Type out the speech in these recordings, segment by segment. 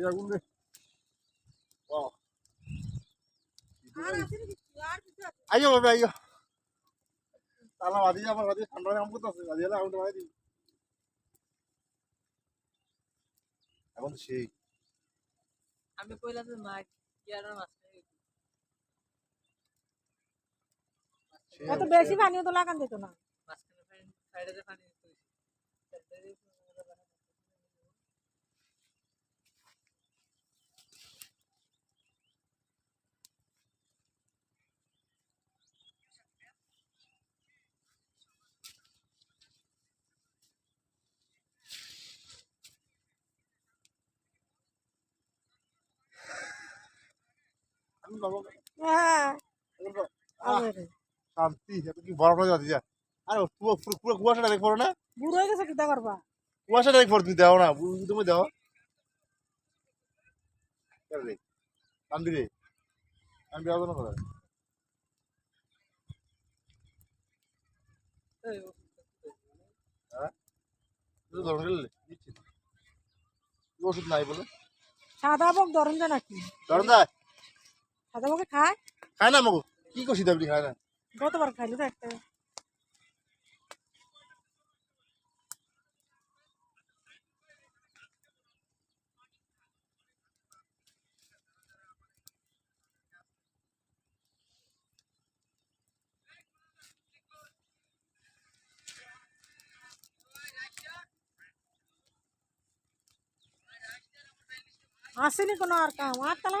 সেই আগুন রে আছে আছে? আইও বাবা আইও তালা বাদি আমার বাদি ঠান্ডা কাম করতেছে বাদি হলে আগুন বাদি এখন সেই। আমি কইলা তো মাছ কি আর মাছ এত বেশি পানিও তো লাগান দিত না। মাঝখানে সাইডে পানি কইছি আগুন বাবা, হ্যাঁ আগুন বাবা। আহ, হবে। শান্তি কি হয়ে যাচ্ছে যা আর পুরো পুরো কুয়াশাটা দেখ না? বুড়ো হয়ে গেছে কিতা করবা? কুয়াশাটা দেখ তুমি দেও না তুমি দেও। রে কান্দি রে। কান্দি আওয়াজ না করে। কি ওষুধ নাই বলে? সাদা বক যায় নাকি? ধরেন দা সাদা বকে খায়? খায় না আমাকে কি করছি দাবি খায় না? গতবার খাইলি তো। একটা আসেনি কোনো আর কাম। আর তাহলে?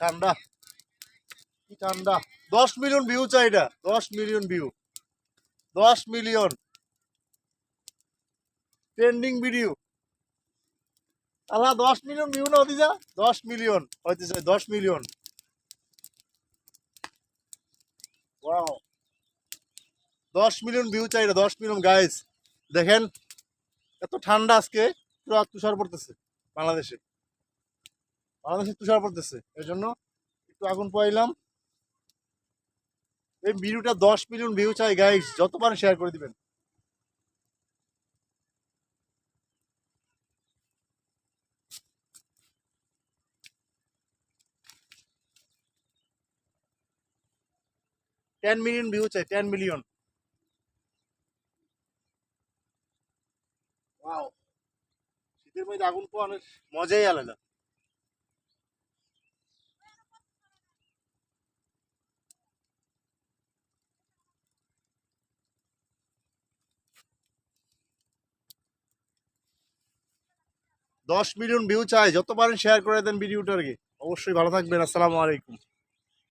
ঠান্ডা। কি ঠান্ডা? দশ মিলিয়ন ভিউ চাই এটা। দশ মিলিয়ন ভিউ দশ মিলিয়ন ট্রেন্ডিং ভিডিও আল্লাহ, দশ মিলিয়ন ভিউ না যা দশ মিলিয়ন হইতে চাই দশ মিলিয়ন দশ মিলিয়ন ভিউ চাই এটা, দশ মিলিয়ন গাইজ দেখেন, এত ঠান্ডা আজকে, পুরো তুষার পড়তেছে বাংলাদেশে। বাংলাদেশে তুষার পড়তেছে। এই জন্য একটু আগুন পাইলাম এই ভিডিওটা দশ মিলিয়ন ভিউ চাই গাইজ যতবার শেয়ার করে দিবেন। টেন মিলিয়ন ভিউ চাই টেন মিলিয়ন শীতের মধ্যে আগুন পোয়ানোর মজাই আলাদা। দশ মিলিয়ন ভিউ চাই যত পারেন শেয়ার করে দেন ভিডিওটা আর কি অবশ্যই ভালো থাকবেন, আসসালামু আলাইকুম।